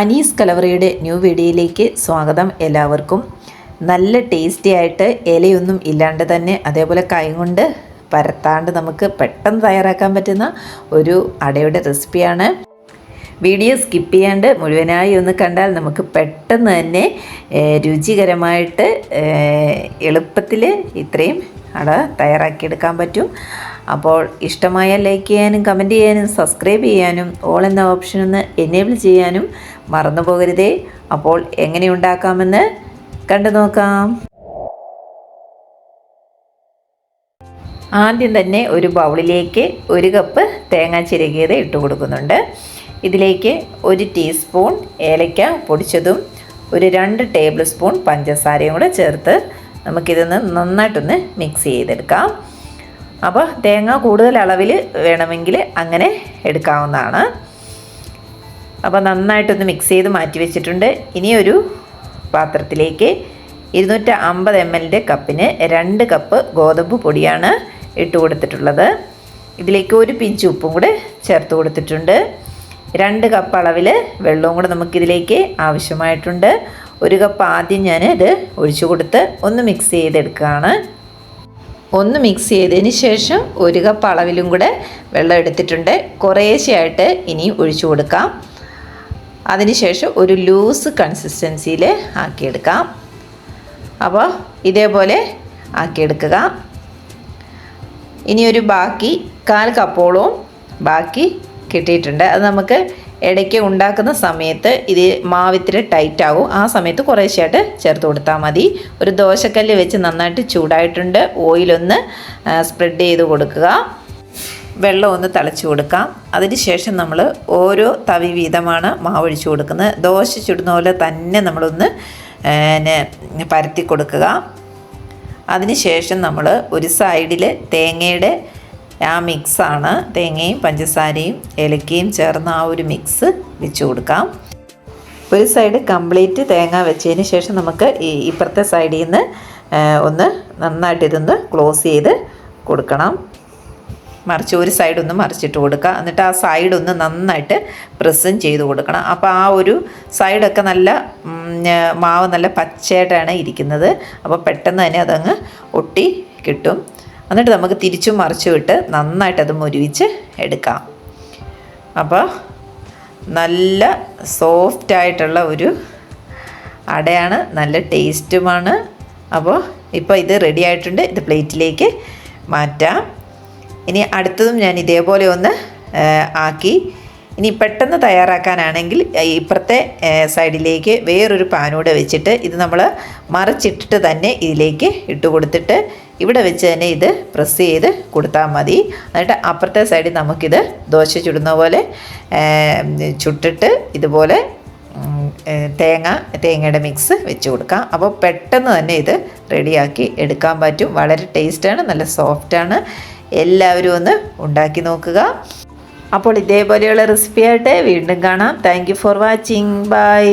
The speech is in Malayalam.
അനീസ് കലവറയുടെ ന്യൂ വീഡിയോയിലേക്ക് സ്വാഗതം എല്ലാവർക്കും. നല്ല ടേസ്റ്റി ആയിട്ട് ഇലയൊന്നും ഇല്ലാണ്ട് തന്നെ അതേപോലെ കൈ കൊണ്ട് പരത്താണ്ട് നമുക്ക് പെട്ടെന്ന് തയ്യാറാക്കാൻ പറ്റുന്ന ഒരു അടയുടെ റെസിപ്പിയാണ് വീഡിയോ സ്കിപ്പ് ചെയ്യാണ്ട് മുഴുവനായി ഒന്ന് കണ്ടാൽ നമുക്ക് പെട്ടെന്ന് തന്നെ രുചികരമായിട്ട് എളുപ്പത്തിൽ ഇത്രയും അട തയ്യാറാക്കിയെടുക്കാൻ പറ്റും. അപ്പോൾ ഇഷ്ടമായ ലൈക്ക് ചെയ്യാനും കമന്റ് ചെയ്യാനും സബ്സ്ക്രൈബ് ചെയ്യാനും ഓൾ എന്ന ഓപ്ഷൻ ഒന്ന് എനേബിൾ ചെയ്യാനും മറന്നു പോകരുതേ. അപ്പോൾ എങ്ങനെ ഉണ്ടാക്കാമെന്ന് കണ്ടു നോക്കാം. ആദ്യം തന്നെ ഒരു ബൗളിലേക്ക് ഒരു കപ്പ് തേങ്ങ ചിരകിയത് ഇട്ട് കൊടുക്കുന്നുണ്ട്. ഇതിലേക്ക് ഒരു ടീസ്പൂൺ ഏലക്ക പൊടിച്ചതും ഒരു രണ്ട് ടേബിൾ സ്പൂൺ പഞ്ചസാരയും കൂടെ ചേർത്ത് നമുക്കിതൊന്ന് നന്നായിട്ടൊന്ന് മിക്സ് ചെയ്തെടുക്കാം. അപ്പോൾ തേങ്ങ കൂടുതൽ അളവിൽ വേണമെങ്കിൽ അങ്ങനെ എടുക്കാവുന്നതാണ്. അപ്പോൾ നന്നായിട്ടൊന്ന് മിക്സ് ചെയ്ത് മാറ്റി വെച്ചിട്ടുണ്ട്. ഇനിയൊരു പാത്രത്തിലേക്ക് ഇരുന്നൂറ്റി അമ്പത് എം എല്ലിന്റെ കപ്പിന് രണ്ട് കപ്പ് ഗോതമ്പ് പൊടിയാണ് ഇട്ട് കൊടുത്തിട്ടുള്ളത്. ഇതിലേക്ക് ഒരു പിഞ്ച് ഉപ്പും കൂടെ ചേർത്ത് കൊടുത്തിട്ടുണ്ട്. രണ്ട് കപ്പ് അളവിൽ വെള്ളവും കൂടെ നമുക്കിതിലേക്ക് ആവശ്യമായിട്ടുണ്ട്. ഒരു കപ്പ് ആദ്യം ഞാൻ ഇത് ഒഴിച്ചു കൊടുത്ത് ഒന്ന് മിക്സ് ചെയ്തെടുക്കുകയാണ്. ഒന്ന് മിക്സ് ചെയ്തതിന് ശേഷം ഒരു കപ്പ് അളവിലും കൂടെ വെള്ളം എടുത്തിട്ടുണ്ട്. കുറേശ്ശെയായിട്ട് ഇനി ഒഴിച്ചു കൊടുക്കാം. അതിനുശേഷം ഒരു ലൂസ് കൺസിസ്റ്റൻസിയിൽ ആക്കിയെടുക്കാം. അപ്പോൾ ഇതേപോലെ ആക്കിയെടുക്കുക. ഇനി ഒരു ബാക്കി കാൽ കപ്പോളവും ബാക്കി കിട്ടിയിട്ടുണ്ട്. അത് നമുക്ക് ഇടയ്ക്ക് ഉണ്ടാക്കുന്ന സമയത്ത് ഇത് മാവിത്തിരി ടൈറ്റ് ആകും. ആ സമയത്ത് കുറേശ്ശായിട്ട് ചേർത്ത് കൊടുത്താൽ മതി. ഒരു ദോശക്കല്ല് വെച്ച് നന്നായിട്ട് ചൂടായിട്ടുണ്ട്. ഓയിലൊന്ന് സ്പ്രെഡ് ചെയ്ത് കൊടുക്കുക. വെള്ളം ഒന്ന് തിളച്ച് കൊടുക്കാം. അതിന് ശേഷം നമ്മൾ ഓരോ തവി വീതമാണ് മാവൊഴിച്ചു കൊടുക്കുന്നത്. ദോശ ചുടുന്ന പോലെ തന്നെ നമ്മളൊന്ന് പരത്തി കൊടുക്കുക. അതിനുശേഷം നമ്മൾ ഒരു സൈഡിൽ തേങ്ങയുടെ ആ മിക്സാണ് തേങ്ങയും പഞ്ചസാരയും ഏലക്കയും ചേർന്ന് ആ ഒരു മിക്സ് വെച്ച് കൊടുക്കാം. ഒരു സൈഡ് കംപ്ലീറ്റ് തേങ്ങ വെച്ചതിന് ശേഷം നമുക്ക് ഈ ഇപ്പുറത്തെ സൈഡിൽ നിന്ന് ഒന്ന് നന്നായിട്ട് ഇതൊന്ന് ക്ലോസ് ചെയ്ത് കൊടുക്കണം. മറിച്ച് ഒരു സൈഡൊന്ന് മറിച്ചിട്ട് കൊടുക്കുക. എന്നിട്ട് ആ സൈഡൊന്ന് നന്നായിട്ട് പ്രസ്സും ചെയ്ത് കൊടുക്കണം. അപ്പോൾ ആ ഒരു സൈഡൊക്കെ നല്ല മാവ് നല്ല പച്ചയായിട്ടാണ് ഇരിക്കുന്നത്. അപ്പോൾ പെട്ടെന്ന് തന്നെ അതങ്ങ് ഒട്ടി കിട്ടും. എന്നിട്ട് നമുക്ക് തിരിച്ചും മറിച്ചും വിട്ട് നന്നായിട്ട് അത് മുരുവിച്ച് എടുക്കാം. അപ്പോൾ നല്ല സോഫ്റ്റ് ആയിട്ടുള്ള ഒരു അടയാണ് നല്ല ടേസ്റ്റുമാണ് അപ്പോൾ ഇപ്പോൾ ഇത് റെഡി ആയിട്ടുണ്ട്. ഇത് പ്ലേറ്റിലേക്ക് മാറ്റാം. ഇനി അടുത്തതും ഞാൻ ഇതേപോലെ ഒന്ന് ആക്കി. ഇനി പെട്ടെന്ന് തയ്യാറാക്കാനാണെങ്കിൽ ഇപ്പുറത്തെ സൈഡിലേക്ക് വേറൊരു പാനൂടെ വെച്ചിട്ട് ഇത് നമ്മൾ മറിച്ചിട്ടിട്ട് തന്നെ ഇതിലേക്ക് ഇട്ട് കൊടുത്തിട്ട് ഇവിടെ വെച്ച് തന്നെ ഇത് പ്രസ് ചെയ്ത് കൊടുത്താൽ മതി. എന്നിട്ട് അപ്പുറത്തെ സൈഡിൽ നമുക്കിത് ദോശ ചുടുന്ന പോലെ ചുട്ടിട്ട് ഇതുപോലെ തേങ്ങ തേങ്ങയുടെ മിക്സ് വെച്ച് കൊടുക്കാം. അപ്പോൾ പെട്ടെന്ന് തന്നെ ഇത് റെഡിയാക്കി എടുക്കാൻ പറ്റും. വളരെ ടേസ്റ്റാണ് നല്ല സോഫ്റ്റാണ് എല്ലാവരും ഒന്ന് ഉണ്ടാക്കി നോക്കുക. അപ്പോൾ ഇതേപോലെയുള്ള റെസിപ്പി ആയിട്ട് വീണ്ടും കാണാം. Thank for watching bye